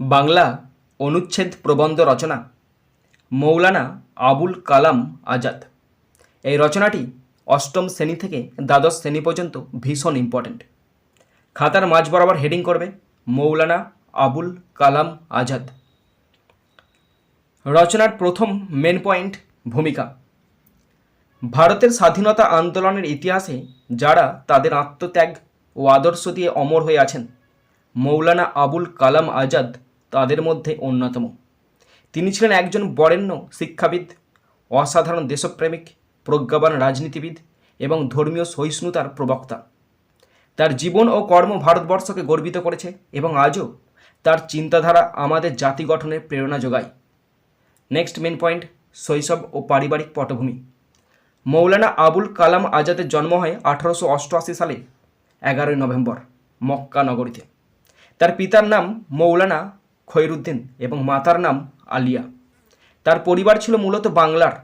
বাংলা অনুচ্ছেদ প্রবন্ধ রচনা, মৌলানা আবুল কালাম আজাদ। এই রচনাটি অষ্টম শ্রেণি থেকে দ্বাদশ শ্রেণি পর্যন্ত ভীষণ ইম্পর্ট্যান্ট খাতার মাঝ বরাবর হেডিং করবে মৌলানা আবুল কালাম আজাদ। রচনার প্রথম মেন পয়েন্ট ভূমিকা। ভারতের স্বাধীনতা আন্দোলনের ইতিহাসে যারা তাদের আত্মত্যাগ ও আদর্শ দিয়ে অমর হয়ে আছেন মৌলানা আবুল কালাম আজাদ তাদের মধ্যে অন্যতম। তিনি ছিলেন একজন বরেণ্য শিক্ষাবিদ, অসাধারণ দেশপ্রেমিক, প্রজ্ঞাবান রাজনীতিবিদ এবং ধর্মীয় সহিষ্ণুতার প্রবক্তা। তার জীবন ও কর্ম ভারতবর্ষকে গর্বিত করেছে এবং আজও তার চিন্তাধারা আমাদের জাতি গঠনের প্রেরণা যোগায়। নেক্সট মেন পয়েন্ট শৈশব ও পারিবারিক পটভূমি। মৌলানা আবুল কালাম আজাদের জন্ম হয় আঠারোশো অষ্টআশি সালে, এগারোই নভেম্বর, মক্কা নগরীতে। তার পিতার নাম মৌলানা খৈরুদ্দিন এবং মাতার নাম আলিয়া। তার পরিবার ছিল মূলত বাংলার,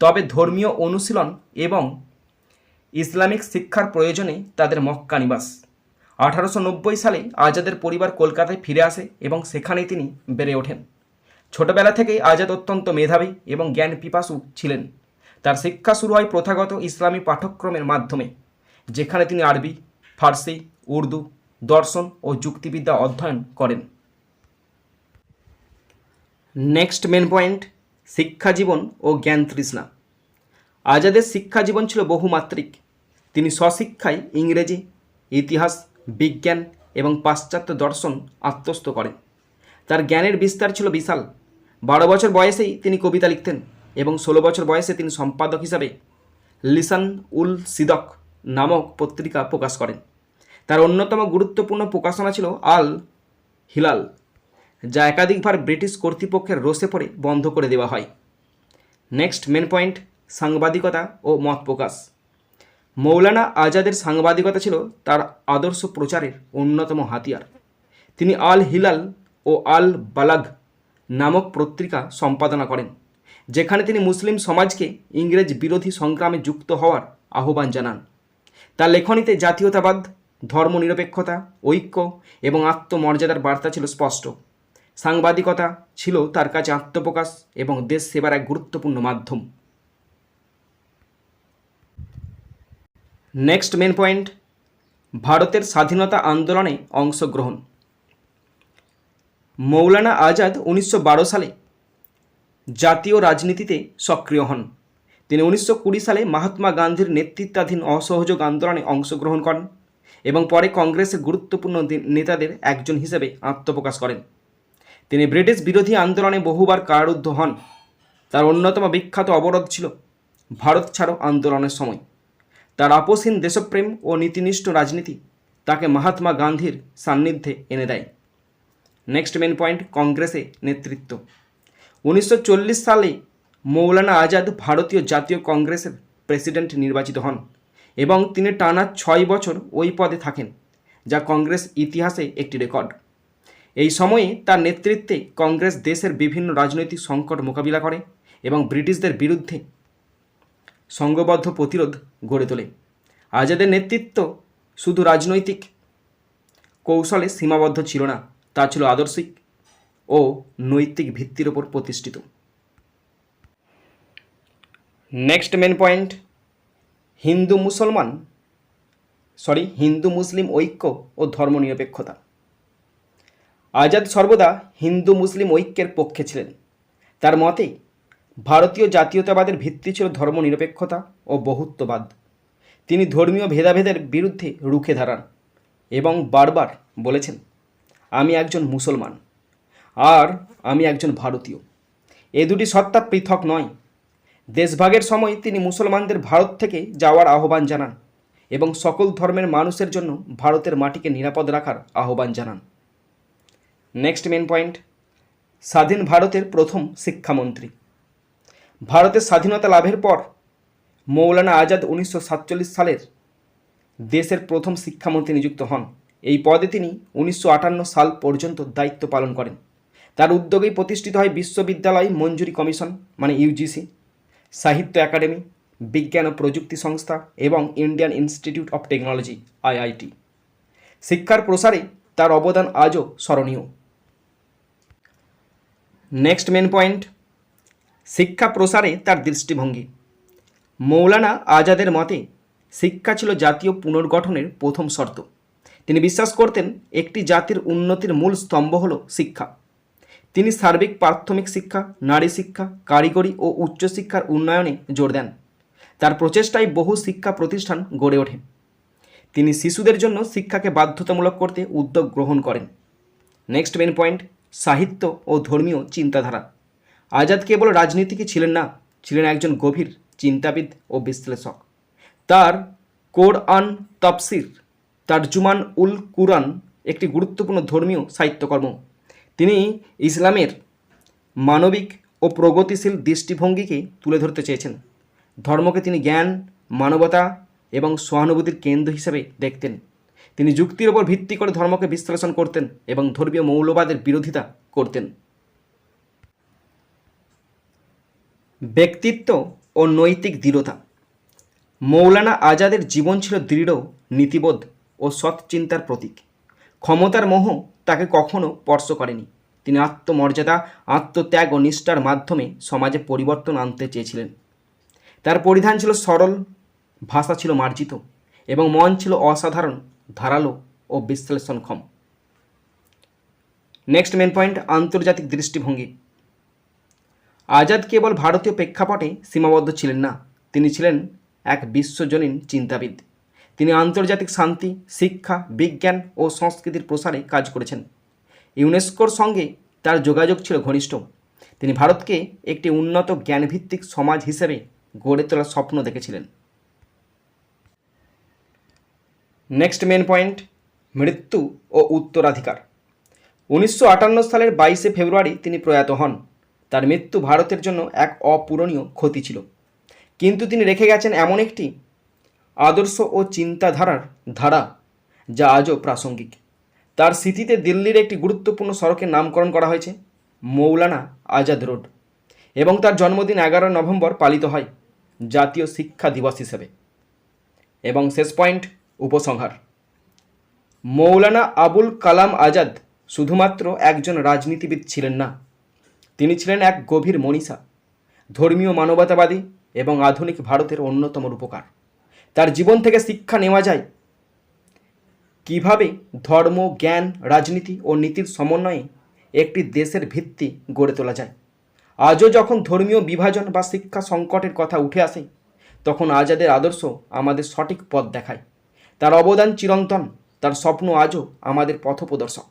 তবে ধর্মীয় অনুশীলন এবং ইসলামিক শিক্ষার প্রয়োজনে তাদের মক্কা নিবাস। আঠারোশো নব্বই সালে আজাদের পরিবার কলকাতায় ফিরে আসে এবং সেখানেই তিনি বেড়ে ওঠেন। ছোটবেলা থেকেই আজাদ অত্যন্ত মেধাবী এবং জ্ঞান পিপাসু ছিলেন। তার শিক্ষা শুরু হয় প্রথাগত ইসলামী পাঠ্যক্রমের মাধ্যমে, যেখানে তিনি আরবি, ফার্সি, উর্দু দর্শন ও যুক্তিবিদ্যা অধ্যয়ন করেন। নেক্সট মেন পয়েন্ট শিক্ষা জীবন ও জ্ঞান তৃষ্ণা। আজাদের শিক্ষা জীবন ছিল বহুমাত্রিক। তিনি স্বশিক্ষায় ইংরেজি, ইতিহাস, বিজ্ঞান এবং পাশ্চাত্য দর্শন আত্মস্থ করেন। তার জ্ঞানের বিস্তার ছিল বিশাল। বারো বছর বয়সেই তিনি কবিতা লিখতেন এবং ষোলো বছর বয়সে তিনি সম্পাদক হিসাবে লিসান উল সিদক নামক পত্রিকা প্রকাশ করেন। তার অন্যতম গুরুত্বপূর্ণ প্রকাশনা ছিল আল হিলাল, যা একাধিকবার ব্রিটিশ কর্তৃপক্ষের রোষে পড়ে বন্ধ করে দেওয়া হয়। নেক্সট মেন পয়েন্ট, সাংবাদিকতা ও মত প্রকাশ। মৌলানা আজাদের সাংবাদিকতা ছিল তার আদর্শ প্রচারের অন্যতম হাতিয়ার। তিনি আল হিলাল ও আল বালাগ নামক পত্রিকা সম্পাদনা করেন, যেখানে তিনি মুসলিম সমাজকে ইংরেজ বিরোধী সংগ্রামে যুক্ত হওয়ার আহ্বান জানান। তার লেখনীতে জাতীয়তাবাদ ধর্মনিরপেক্ষতা, ঐক্য এবং আত্মমর্যাদার বার্তা ছিল স্পষ্ট। সাংবাদিকতা ছিল তার কাছে আত্মপ্রকাশ এবং দেশ সেবার এক গুরুত্বপূর্ণ মাধ্যম। নেক্সট মেন পয়েন্ট ভারতের স্বাধীনতা আন্দোলনে অংশগ্রহণ। মৌলানা আজাদ উনিশশো বারো সালে জাতীয় রাজনীতিতে সক্রিয় হন। তিনি উনিশশো কুড়ি সালে মহাত্মা গান্ধীর নেতৃত্বাধীন অসহযোগ আন্দোলনে অংশগ্রহণ করেন। এবং পরে কংগ্রেসের গুরুত্বপূর্ণ নেতাদের একজন হিসেবে আত্মপ্রকাশ করেন। তিনি ব্রিটিশ বিরোধী আন্দোলনে বহুবার কারারুদ্ধ হন। তার অন্যতম বিখ্যাত অবরোধ ছিল ভারত ছাড়ো আন্দোলনের সময়। তার আপসহীন দেশপ্রেম ও নীতিনিষ্ঠ রাজনীতি তাকে মহাত্মা গান্ধীর সান্নিধ্যে এনে দেয়। নেক্সট মেন পয়েন্ট, কংগ্রেসে নেতৃত্ব। উনিশশো চল্লিশ সালে মৌলানা আজাদ ভারতীয় জাতীয় কংগ্রেসের প্রেসিডেন্ট নির্বাচিত হন। এবং তিনি টানা ছয় বছর ওই পদে থাকেন, যা কংগ্রেস ইতিহাসে একটি রেকর্ড। এই সময়ে তার নেতৃত্বে কংগ্রেস দেশের বিভিন্ন রাজনৈতিক সংকট মোকাবিলা করে এবং ব্রিটিশদের বিরুদ্ধে সংঘবদ্ধ প্রতিরোধ গড়ে তোলে। আজাদের নেতৃত্ব শুধু রাজনৈতিক কৌশলে সীমাবদ্ধ ছিল না, তা ছিল আদর্শিক ও নৈতিক ভিত্তির ওপর প্রতিষ্ঠিত। নেক্সট মেন পয়েন্ট হিন্দু মুসলমান সরি হিন্দু মুসলিম ঐক্য ও ধর্মনিরপেক্ষতা আজাদ সর্বদা হিন্দু মুসলিম ঐক্যের পক্ষে ছিলেন। তার মতে, ভারতীয় জাতীয়তাবাদের ভিত্তি ছিল ধর্মনিরপেক্ষতা ও বহুত্ববাদ। তিনি ধর্মীয় ভেদাভেদের বিরুদ্ধে রুখে দাঁড়ান এবং বারবার বলেছেন, আমি একজন মুসলমান, আর আমি একজন ভারতীয়। এ দুটি সত্তা পৃথক নয়। দেশভাগের সময় তিনি মুসলমানদের ভারত থেকে যাওয়ার আহ্বান জানান এবং সকল ধর্মের মানুষের জন্য ভারতের মাটিকে নিরাপদ রাখার আহ্বান জানান। নেক্সট মেন পয়েন্ট স্বাধীন ভারতের প্রথম শিক্ষামন্ত্রী। ভারতের স্বাধীনতা লাভের পর মৌলানা আজাদ উনিশশো সাতচল্লিশ সালের দেশের প্রথম শিক্ষামন্ত্রী নিযুক্ত হন। এই পদে তিনি উনিশশো আটান্ন সাল পর্যন্ত দায়িত্ব পালন করেন। তার উদ্যোগেই প্রতিষ্ঠিত হয় বিশ্ববিদ্যালয় মঞ্জুরি কমিশন মানে ইউজিসি সাহিত্য একাডেমি, বিজ্ঞান ও প্রযুক্তি সংস্থা এবং Indian institute of technology, IIT. শিক্ষার প্রসারে তার অবদান আজও স্মরণীয়। নেক্সট মেন পয়েন্ট শিক্ষা প্রসারে তার দৃষ্টিভঙ্গি। মৌলানা আজাদের মতে, শিক্ষা ছিল জাতীয় পুনর্গঠনের প্রথম শর্ত। তিনি বিশ্বাস করতেন, একটি জাতির উন্নতির মূল স্তম্ভ হল শিক্ষা। তিনি সার্বিক প্রাথমিক শিক্ষা, নারী শিক্ষা, কারিগরি ও উচ্চশিক্ষার উন্নয়নে জোর দেন। তার প্রচেষ্টায় বহু শিক্ষা প্রতিষ্ঠান গড়ে ওঠে। তিনি শিশুদের জন্য শিক্ষাকে বাধ্যতামূলক করতে উদ্যোগ গ্রহণ করেন। নেক্সট মেন পয়েন্ট, সাহিত্য ও ধর্মীয় চিন্তাধারা। আজাদ কেবল রাজনীতিকই ছিলেন না, ছিলেন একজন গভীর চিন্তাবিদ ও বিশ্লেষক। তার কোরআন তফসির, তারজুমান উল কুরআন একটি গুরুত্বপূর্ণ ধর্মীয় সাহিত্যকর্ম। তিনি ইসলামের মানবিক ও প্রগতিশীল দৃষ্টিভঙ্গিকে তুলে ধরতে চেয়েছেন। ধর্মকে তিনি জ্ঞান, মানবতা এবং সহানুভূতির কেন্দ্র হিসেবে দেখতেন। তিনি যুক্তির ওপর ভিত্তি করে ধর্মকে বিশ্লেষণ করতেন এবং ধর্মীয় মৌলবাদের বিরোধিতা করতেন। ব্যক্তিত্ব ও নৈতিক দৃঢ়তা। মৌলানা আজাদের জীবন ছিল দৃঢ়, নীতিবোধ ও সৎ চিন্তার প্রতীক। ক্ষমতার মোহ তাকে কখনো স্পর্শ করেনি। তিনি আত্মমর্যাদা, আত্মত্যাগ ও নিষ্ঠার মাধ্যমে সমাজে পরিবর্তন আনতে চেয়েছিলেন। তার পরিধান ছিল সরল, ভাষা ছিল মার্জিত এবং মন ছিল অসাধারণ, ধারালো ও বিশ্লেষণক্ষম। নেক্সট মেন পয়েন্ট আন্তর্জাতিক দৃষ্টিভঙ্গি। আজাদ কেবল ভারতীয় প্রেক্ষাপটে সীমাবদ্ধ ছিলেন না, তিনি ছিলেন এক বিশ্বজনীন চিন্তাবিদ। তিনি আন্তর্জাতিক শান্তি, শিক্ষা, বিজ্ঞান ও সংস্কৃতির প্রসারে কাজ করেছেন। ইউনেস্কোর সঙ্গে তার যোগাযোগ ছিল ঘনিষ্ঠ। তিনি ভারতকে একটি উন্নত জ্ঞানভিত্তিক সমাজ হিসেবে গড়ে তোলার স্বপ্ন দেখেছিলেন। নেক্সট মেন পয়েন্ট মৃত্যু ও উত্তরাধিকার। উনিশশো আটান্ন সালের বাইশে ফেব্রুয়ারি তিনি প্রয়াত হন। তার মৃত্যু ভারতের জন্য এক অপূরণীয় ক্ষতি ছিল। কিন্তু তিনি রেখে গেছেন এমন একটি আদর্শ ও চিন্তাধারার ধারা যা আজও প্রাসঙ্গিক। তার স্মৃতিতে দিল্লির একটি গুরুত্বপূর্ণ সড়কের নামকরণ করা হয়েছে, মৌলানা আজাদ রোড, এবং তার জন্মদিন এগারো নভেম্বর পালিত হয় জাতীয় শিক্ষা দিবস হিসেবে। এবং শেষ পয়েন্ট, উপসংহার। মৌলানা আবুল কালাম আজাদ শুধুমাত্র একজন রাজনীতিবিদ ছিলেন না, তিনি ছিলেন এক গভীর মনীষা, ধর্মীয় মানবতাবাদী এবং আধুনিক ভারতের অন্যতম রূপকার। তার জীবন থেকে শিক্ষা নেওয়া যায়। কীভাবে ধর্ম, জ্ঞান, রাজনীতি ও নীতির সমন্বয়ে একটি দেশের ভিত্তি গড়ে তোলা যায়? আজও যখন ধর্মীয় বিভাজন বা শিক্ষা সংকটের কথা উঠে আসে, তখন আজাদের আদর্শ আমাদের সঠিক পথ দেখায়। তার অবদান চিরন্তন, তার স্বপ্ন আজও আমাদের পথপ্রদর্শক।